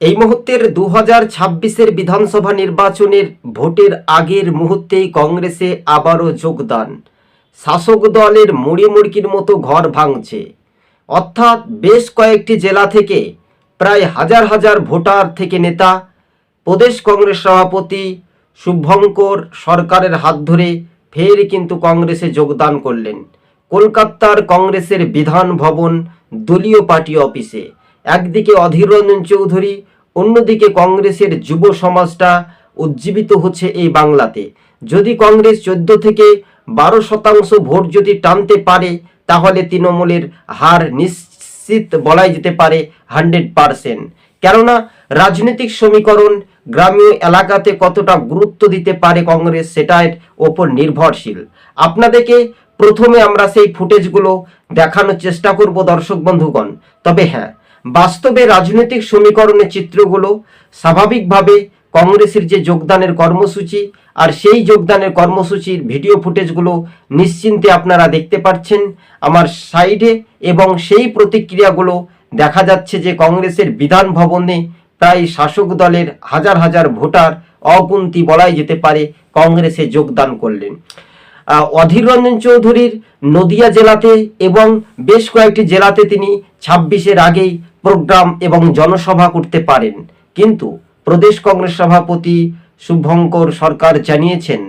এই মুহূর্তের দু হাজার ছাব্বিশের বিধানসভা নির্বাচনের ভোটের আগের মুহূর্তেই কংগ্রেসে আবারও যোগদান। শাসক দলের মুড়ি মুড়কির মতো ঘর ভাঙছে। অর্থাৎ বেশ কয়েকটি জেলা থেকে প্রায় হাজার হাজার ভোটার থেকে নেতা, প্রদেশ কংগ্রেস সভাপতি, শুভঙ্কর সরকারের হাত ধরে ফের কিন্তু কংগ্রেসে যোগদান করলেন। কলকাতার কংগ্রেসের বিধান ভবন দলীয় পার্টি অফিসে। একদিকে অধীর রঞ্জন চৌধুরী, অন্যদিকে কংগ্রেসের যুব সমাজটা উজ্জীবিত হচ্ছে এই বাংলাতে। যদি কংগ্রেস চোদ্দ থেকে বারো শতাংশ ভোট যদি টানতে পারে, তাহলে তৃণমূলের হার নিশ্চিত বলাই যেতে পারে হান্ড্রেড পারসেন্ট। কেননা রাজনৈতিক সমীকরণ গ্রামীয় এলাকাতে কতটা গুরুত্ব দিতে পারে কংগ্রেস, সেটার ওপর নির্ভরশীল। আপনাদেরকে প্রথমে আমরা সেই ফুটেজগুলো দেখানোর চেষ্টা করব দর্শক বন্ধুগণ। তবে হ্যাঁ বাস্তবে রাজনৈতিক সমীকরণের চিত্রগুলো স্বাভাবিকভাবে কংগ্রেসের যে যোগদানের কর্মসূচি আর সেই যোগদানের কর্মসূচির ভিডিও ফুটেজগুলো নিশ্চিন্তে আপনারা দেখতে পাচ্ছেন। আমার সাইডে এবং সেই প্রতিক্রিয়াগুলো দেখা যাচ্ছে যে কংগ্রেসের বিধান ভবনে প্রায় শাসক দলের হাজার হাজার ভোটার অগুন্তি বলাই যেতে পারে কংগ্রেসে যোগদান করলেন। অধীর রঞ্জন চৌধুরীর নদিয়া জেলাতে এবং বেশ কয়েকটি জেলাতে তিনি ছাব্বিশের আগেই প্রোগ্রাম এবং জনসভা করতে পারেন। কিন্তু প্রদেশ কংগ্রেস সভাপতি শুভঙ্কর সরকার জানিয়েছেন,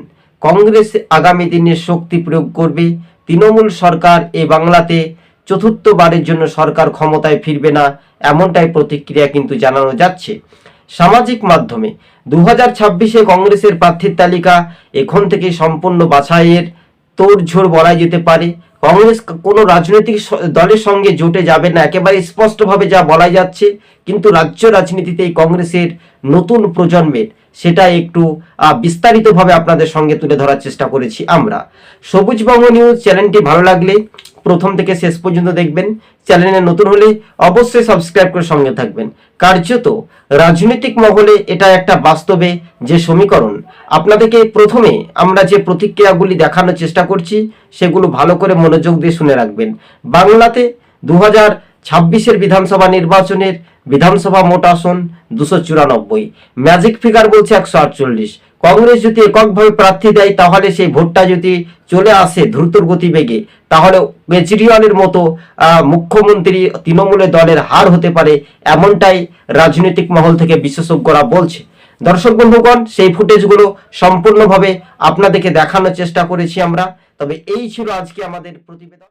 কংগ্রেস আগামী দিনে শক্তি প্রয়োগ করবে, তৃণমূল সরকার এ বাংলাতে চতুর্থবারের জন্য সরকার ক্ষমতায় ফিরবে না, এমনটাই প্রতিক্রিয়া কিন্তু জানানো যাচ্ছে। সামাজিক মাধ্যমে। দু হাজার ছাব্বিশে কংগ্রেসের প্রার্থীর তালিকা এখন থেকে সম্পূর্ণ বাছাইয়ের তোড়ঝোড় বলা যেতে পারে। কংগ্রেস কোনো রাজনৈতিক দলের সঙ্গে জোটে যাবে না। একেবারে স্পষ্টভাবে যা বলা যাচ্ছে কিন্তু রাজ্য রাজনীতিতে এই কংগ্রেসের নতুন প্রজন্মের সেটা একটু বিস্তারিতভাবে আপনাদের সঙ্গে তুলে ধরার চেষ্টা করেছি আমরা। সবুজবঙ্গ নিউজ চ্যানেলটি ভালো লাগলে প্রথম থেকে শেষ পর্যন্ত দেখবেন। চ্যানেলে নতুন হলে অবশ্যই সাবস্ক্রাইব করে সঙ্গে থাকবেন। কার্যত রাজনৈতিক মহলে এটা একটা বাস্তবে যে সমীকরণ। আপনাদেরকে প্রথমে আমরা যে প্রতিক্রিয়াগুলি দেখানোর চেষ্টা করছি, সেগুলো ভালো করে মনোযোগ দিয়ে শুনে রাখবেন। বাংলাতে দু হাজার ছাব্বিশের বিধানসভা নির্বাচনের বিধানসভা মোট আসন দুশো চুরানব্বই। ম্যাজিক ফিগার বলছে একশো আটচল্লিশ। কংগ্রেস যদি এককভাবে প্রার্থী দেয়, তাহলে সেই ভোটটা যদি চলে আসে দ্রুতর গতিবেগে, তাহলে কেজরিওয়ালের মতো মুখ্যমন্ত্রী তৃণমূলের দলের হার হতে পারে এমনটাই রাজনৈতিক মহল থেকে বিশেষজ্ঞরা বলছে। দর্শক বন্ধুগণ, সেই ফুটেজগুলো সম্পূর্ণভাবে আপনাদেরকে দেখানোর চেষ্টা করেছি আমরা। তবে এই ছিল আজকে আমাদের প্রতিবেদন।